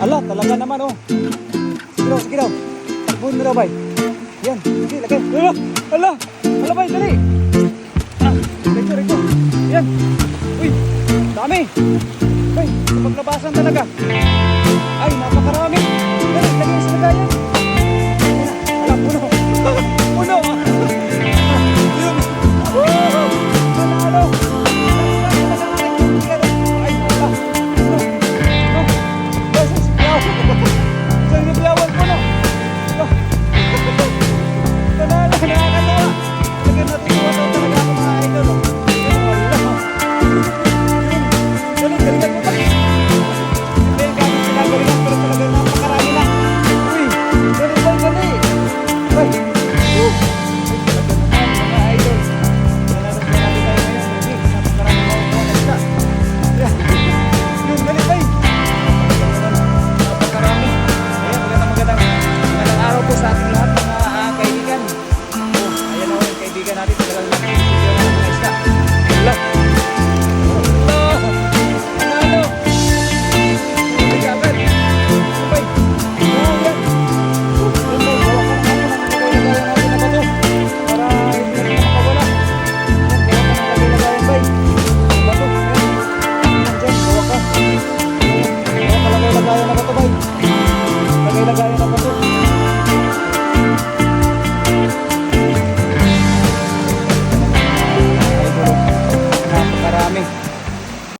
Ala, talaga naman oh. Sige daw, sige daw. Takbuhin mo daw, bay. Yan, sige, lagay. Ala, ala, ala, bay, dali. Ah, reko, reko. Yan. Uy, dami. Bay, sa paglabasan talaga. natin talagang